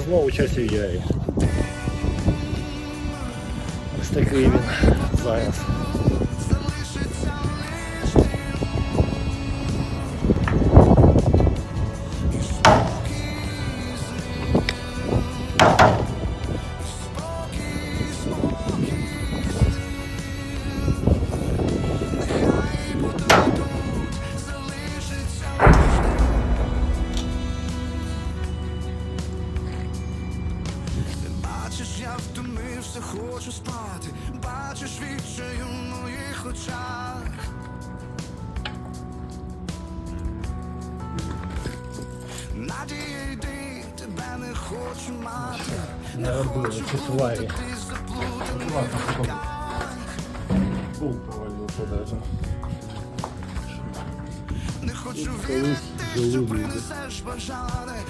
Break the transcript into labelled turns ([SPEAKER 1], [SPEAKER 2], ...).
[SPEAKER 1] Знову часів ярі. Ось такий він зараз.
[SPEAKER 2] Бачиш, я втомився, хочу спати. Бачиш відчай у моїх очах. Надія, йди, тебе не хочу мати.
[SPEAKER 1] Не ці тварі.
[SPEAKER 2] Ти заплутаний.
[SPEAKER 3] Пул провалился даже.
[SPEAKER 2] Не хочу вірити, що принесеш бажане,